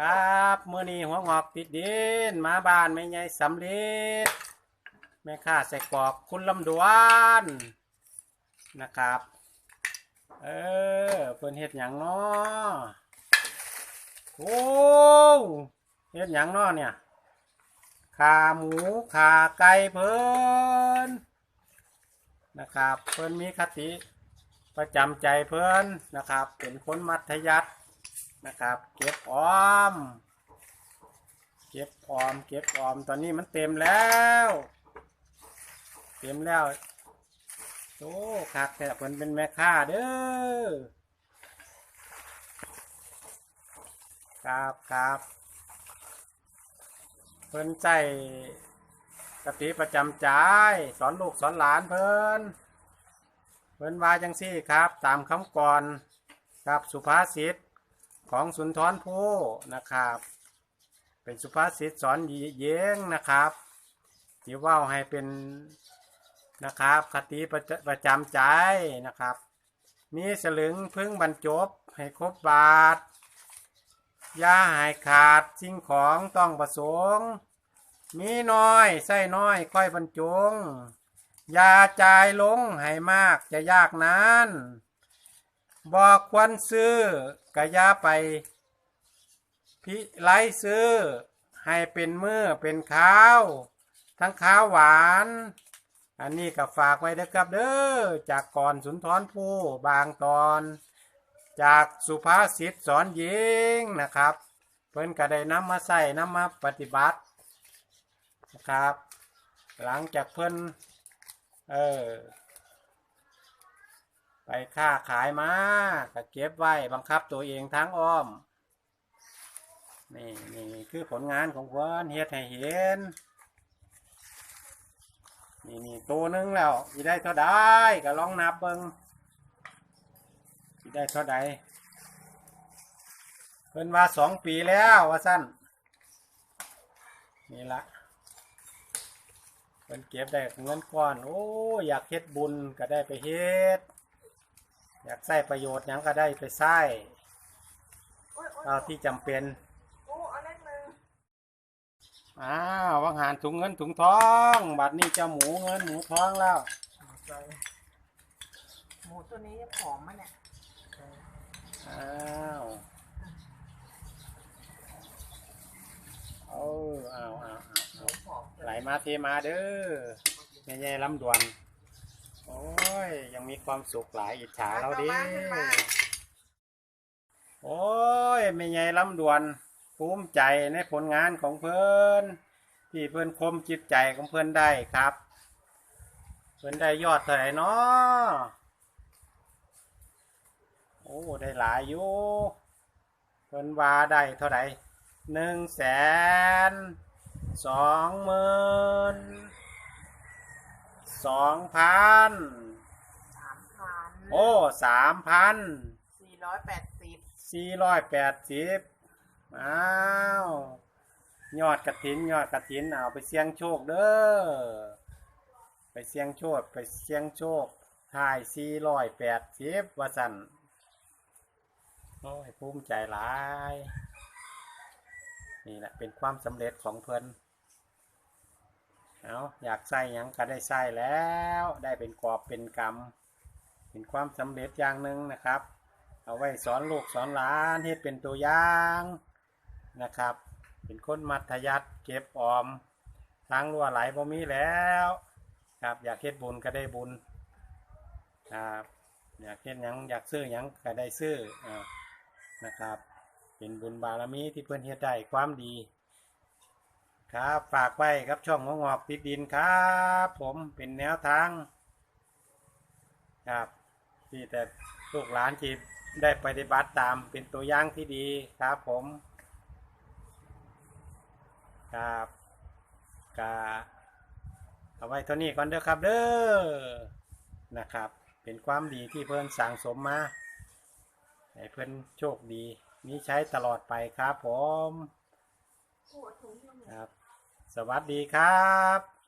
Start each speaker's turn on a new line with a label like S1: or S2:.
S1: ครับมื้อนี้หัวงอกติดดินมาบ้านไม่ใหญ่สำเร็จแม่ค้าใส่กรอกคุณลำดวนนะครับ เออเพิ่นเฮ็ดหยังเนาะโอ้เฮ็ดหยังเนาะเนี่ยขาหมูขาไก่เพิ่นนะครับ เพิ่นมีคติประจำใจเพิ่นนะครับ เป็นคนมัธยัติ นะครับ เก็บออม เก็บออม เก็บออม ตอนนี้มันเต็มแล้ว เต็มแล้วโอ้คักแต่เพิ่นเป็นแม่ค้าเด้อครับครับเพิ่นใจกติประจำใจสอนลูกสอนหลานเพิ่นเพิ่นว่าจังซี่ครับ ตามคำก่อนครับสุภาษิต ของสุนทรภู่นะครับ เป็นสุภาษิตสอนเย้งนะครับที่ว่าให้เป็นนะครับ คติประจประจำใจนะครับ มีสลึงพึ่งบรรจบให้ครบบาทย่าหายขาดสิ่งของต้องประสงค์ มีน้อยใส่น้อยค่อยบรรจงยาจายลงให้มากจะยากนั้นบอกควรซื้อ กะยาไป พิไลซื้อ ให้เป็นมือเป็นข้าว ทั้งข้าวหวาน อันนี้ก็ฝากไว้เด้อครับเด้อจากก่อนสุนทรภู่บางตอน จากสุภาษิตสอนหญิงนะครับ เพิ่นก็ได้นำมาใส่นำมาปฏิบัตินะครับ หลังจากเพิ่นเออ ไปค้าขายมาก็เก็บไว้บังคับตัวเองทั้งอ้อม นี่นี่คือผลงานของเพิ่นเฮ็ดให้เห็น นี่นี่ตัวนึงแล้วสิได้เท่าใดก็ลองนับเบิ่งสิได้เท่าใดเพิ่นว่าสองปีแล้วว่าสั้นนี่ละเพิ่นเก็บได้เงินก้อน โอ้ อยากเฮ็ดบุญก็ได้ไปเฮ็ด อยากใช้ประโยชน์หยังก็ได้ไปใช้
S2: โอ้ยโอ้ย
S1: เอาที่จำเป็น
S2: โอ้เอาเล็กเลย
S1: อ้าววังหารถุงเงินถุงทองบัดนี้เจะหมูเงินหมูทองแล้ว
S2: หมูตัวนี้ผอมมั้ยเนี่ย
S1: อ้าวเอาเอาเอา
S2: หมูผอม
S1: ไหลมาเทมาเด้อใหญ่ๆลำดวน โอ้ย ยังมีความสุขหลายอิจฉาเราดิ โอ้ยไม่ใหญ่ลำดวนภูมิใจในผลงานของเพิ่อนที่เพิ่อนคมจิตใจของเพิ่อนได้ครับ เพิ่อนได้ยอดเท่าไหร่เนาะโอ้ได้หลายอยู่เพิ่อนว่าได้เท่าไหร่หนึ่งแสนสองหมื่น สองพัน
S2: สามพัน
S1: โอ้สามพัน
S2: สี่ร้อยแปดสิบ
S1: สี่ร้อยแปดสิบอ้าวยอดกระถินยอดกระถินเอาไปเสี่ยงโชคเด้อไปเสี่ยงโชคไปเสี่ยงโชคถ่ายสี่ร้อยแปดสิบว่าสันโอ้ยภูมิใจหลาย นี่แหละเป็นความสำเร็จของเพิ่น เอาอยากใส่ยังก็ได้ใส่แล้ว ได้เป็นกอบเป็นกำเป็นความสำเร็จอย่างหนึ่งนะครับ เอาไว้สอนลูกสอนหลานให้เป็นตัวอย่างนะครับ เป็นคนมัธยัติเก็บออมทางรั่วไหลบ่มีแล้วครับอยากเฮ็ดบุญก็ได้บุญครับอยากเฮ็ดยังอยากซื้อยังก็ได้ซื้ออนะครับ เป็นบุญบารมีที่เพื่อนเฮ็ดได้ความดี ครับ ฝากไว้ครับช่องงงอกติดดินครับ ผมเป็นแนวทาง ครับที่แต่ลูกหลานที่ได้ปฏิบัติตามเป็นตัวอย่างที่ดีครับผมครับกาเอาไว้เท่านี้ก่อนเด้อครับเด้อนะครับ เป็นความดีที่เพิ่นสั่งสมมาให้เพิ่นโชคดีมีใช้ตลอดไปครับผมครับ สวัสดีครับ